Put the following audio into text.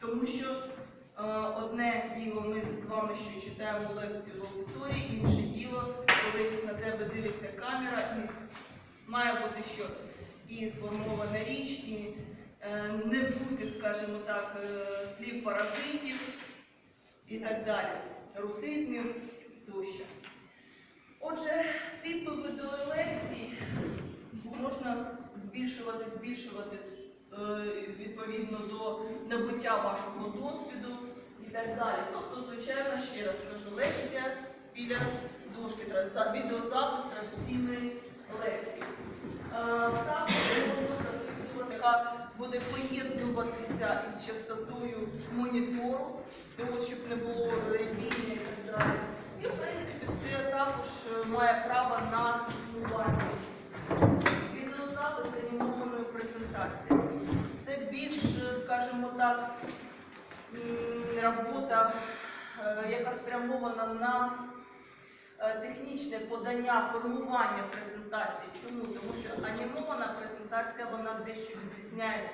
Тому що е, одне діло ми з вами ще читаємо лекцію в аудиторії, інше діло, коли на тебе дивиться камера, і має бути що? І сформована річ, і е, не бути, скажімо так, е, слів паразитів і так далі, русизмів тощо. Отже, типи відеолекцій можна збільшувати, збільшувати відповідно до набуття вашого досвіду і так далі. Тобто, звичайно, ще раз кажу, лекція біля дошки, відеозапис традиційної лекції. Е, Також можна записувати, буде поєднуватися із частотою монітору, того, щоб не було рябіння і так далі. І, в принципі, це також е, має право на існування. Більш, скажімо так, робота, е, яка спрямована на е, технічне подання, формування презентації. Чому? Тому що анімована презентація вона дещо відрізняється